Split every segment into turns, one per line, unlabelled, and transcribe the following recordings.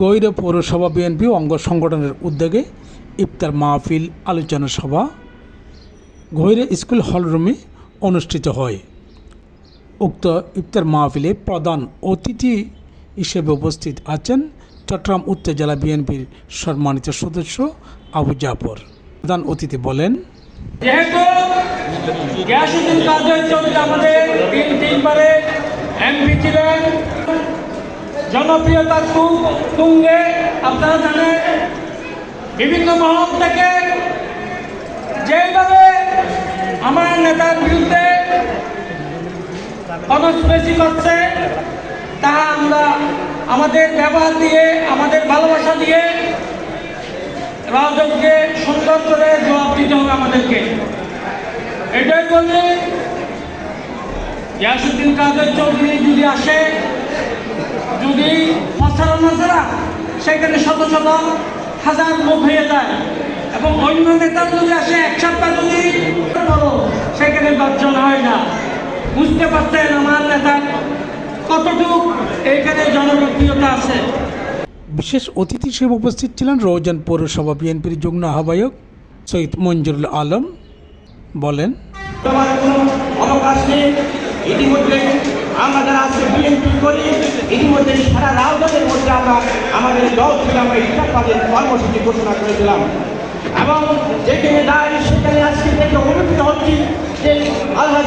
গৈর পৌরসভা বিএনপি অঙ্গ সংগঠনের উদ্যোগে ইফতার মাহফিল, আলোচনা সভা, গৈরে স্কুল হলরুমে অনুষ্ঠিত হয়। উক্ত ইফতার মাহফিলে প্রধান অতিথি হিসেবে উপস্থিত আছেন চট্টগ্রাম উত্তর জেলা বিএনপির সম্মানিত সদস্য আবু জাফর। প্রধান অতিথি বলেন,
যেহেতু জনপ্রিয়তা তুঙ্গে। আপনারা জানেন, বিভিন্ন মহল থেকে যেভাবে আমার নেতার বিরুদ্ধে অনস্পেসি করছে, তা আমরা আমাদের ব্যবহার দিয়ে, আমাদের ভালোবাসা দিয়ে রাজককে সুন্দর করে জবাব দিতে হবে আমাদেরকে। এটাই বললে ইয়াসুদ্দিন কাদের চৌধুরী যদি আসে যদি প্রচারণা ছাড়া সেখানে শত শত হাজার লোক হয়ে যায় এবং অন্য নেতা যদি আসে এক সপ্তাহ যদি বলো সেখানে দর্জন হয় না। বুঝতে পারছেন আমার নেতার কতটুকু এইখানে জনপ্রিয়তা আছে?
বিশেষ অতিথি হিসেবে উপস্থিত ছিলেন রৌজান পৌরসভা বিএনপির যুগ্ম আহ্বায়ক সৈয়দ মঞ্জুরুল আলম। বলেন
অবকাশ নেই। ইতিমধ্যে আমরা যারা আজকে বিএনপি করি, ইতিমধ্যে সারা রাজধানীর মধ্যে আমরা আমাদের দল থেকে আমরা ইস্টাফাদের কর্মসূচি ঘোষণা করেছিলাম। এবং যেখানে দায় সেখানে আজকে দেখে অনুভূত হচ্ছি যে আল্লাহ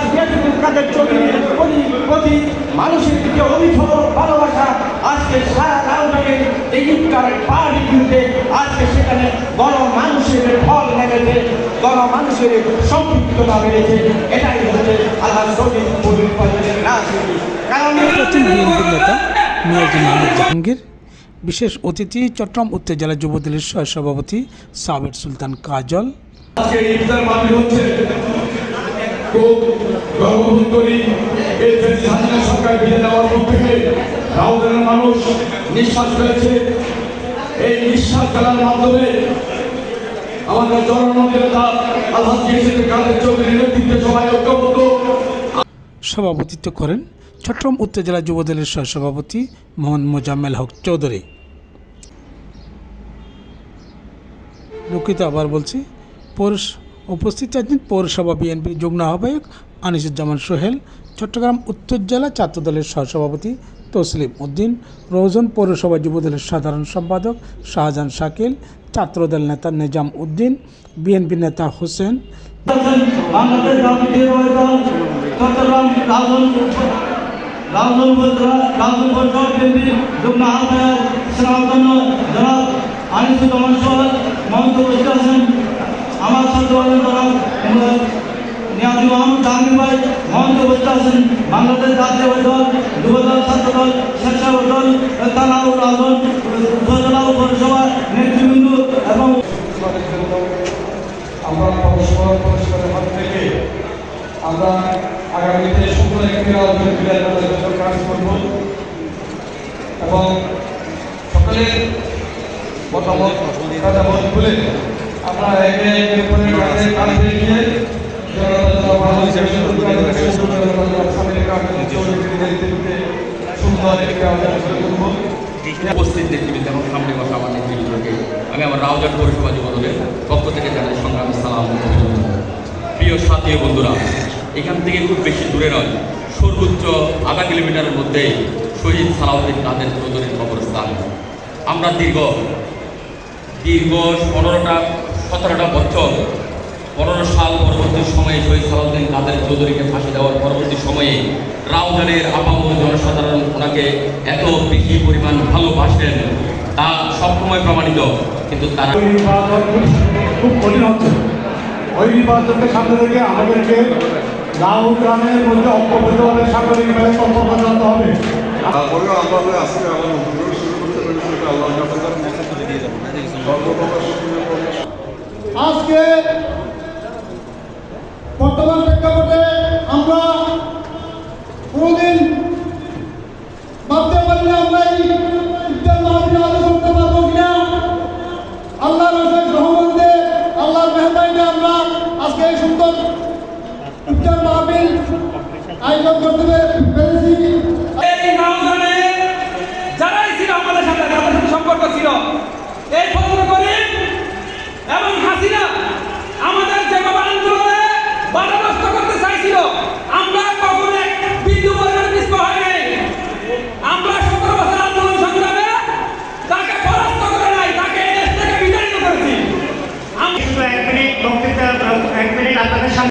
প্রতি মানুষের দিকে অভিযোগ ভালোবাসা আজকে সারা ইফতার পাহাড়ি বিরুদ্ধে আজকে সেখানে গণ মানুষের ফল নেমেছে গণ মানুষের সম্পৃক্ততা বেড়েছে। এটাই হচ্ছে আল্লাহ কারণ
জাহাঙ্গীর বিশেষ অতিথি চট্টগ্রাম উত্তর জেলা যুবদলের সহ সভাপতি সাবের সুলতান কাজল।
মানুষ নিঃশ্বাস ফেলেছে। এই মাধ্যমে আমাদের কাদের নেতৃত্বে সবাই ঐক্যবদ্ধ।
সভাপতিত্ব করেন চট্টগ্রাম উত্তর জেলা যুবদলের সহ সভাপতি মোহাম্মদ মোজাম্মেল হক চৌধুরী। দুঃখিত, আবার বলছি, পৌরস, উপস্থিত আছেন পৌরসভা বিএনপির যুগ্ম আহ্বায়ক আনিসুজ্জামান সোহেল, চট্টগ্রাম উত্তর জেলা ছাত্রদলের সহসভাপতি তসলিম উদ্দিন রৌজন পৌরসভা যুবদলের সাধারণ সম্পাদক শাহজাহান শাকিল, ছাত্রদল নেতা নিজাম উদ্দিন, বিএনপি নেতা হোসেন।
বাংলাদেশ জাতীয় দল যুবদল ছাত্রদল স্বেচ্ছাসেবক দল তানাউর রাজন উপজেলা ও নেতৃবৃন্দ এবং
আমরা পরস্পর পরস্পরের হাত থেকে আমরা আগামীতে সুন্দর একটি রাজনৈতিক কাজ করব এবং সকলের মতামত মতামত খুলে আমরা একে একে করে কাজে কাজে গিয়ে সুন্দর একটি আলোচনা করব
উপস্থিত সামনে বসা আমার নেতৃবৃন্দকে আমি আমার রাউজান পৌরসভা যুব দলের পক্ষ থেকে জানাই সংগ্রামী সালাম প্রিয় সাথী বন্ধুরা এখান থেকে খুব বেশি দূরে নয় সর্বোচ্চ আধা কিলোমিটারের মধ্যেই শহীদ সালাউদ্দিন কাদের চৌধুরীর কবরস্থান আমরা দীর্ঘ দীর্ঘ পনেরোটা সতেরোটা বছর পনেরো সাল পরবর্তী সময়ে শহীদ সালাউদ্দিন কাদের চৌধুরীকে ফাঁসি দেওয়ার পরবর্তী সময়ে রাউজানের আপামর জনসাধারণ ওনাকে এত বেশি পরিমাণ ভালোবাসেন তা সবসময় প্রমাণিত কিন্তু তারা
ওই খুব কঠিন হচ্ছে। ওই নির্বাচনকে সামনে রেখে আমাদেরকে গ্রামের মধ্যে ঐক্যবদ্ধভাবে সাংগঠনিকভাবে সম্পর্ক জানতে হবে।
তারপরে আমরা আজকে অভিযোগ শুরু করতে পারি সেটা আল্লাহ সর্বপ্রকার
আজকে বর্তমান প্রেক্ষাপটে আমরা কোনোদিন ভাবতে পারি না আমরা এই ইফতার মাহফিল আয়োজন করতে পারব কিনা আল্লাহর অশেষ রহমতে আল্লাহর মেহরবানিতে আমরা আজকে এই সুন্দর ইফতার মাহফিল আয়োজন করতে পেরেছি
এই নাম জানে যারাই ছিল আমাদের সাথে যাদের সাথে সম্পর্ক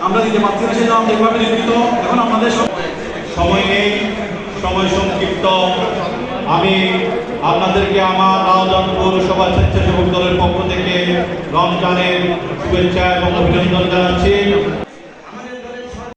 আমরা দিতে পারছি না এভাবে দুঃখিত এখন আমাদের সময় নেই, সময় সংক্ষিপ্ত। আমি আপনাদেরকে আমার রাউজান পৌরসভা স্বেচ্ছাসেবক দলের পক্ষ থেকে রমজানের শুভেচ্ছা এবং অভিনন্দন জানাচ্ছি।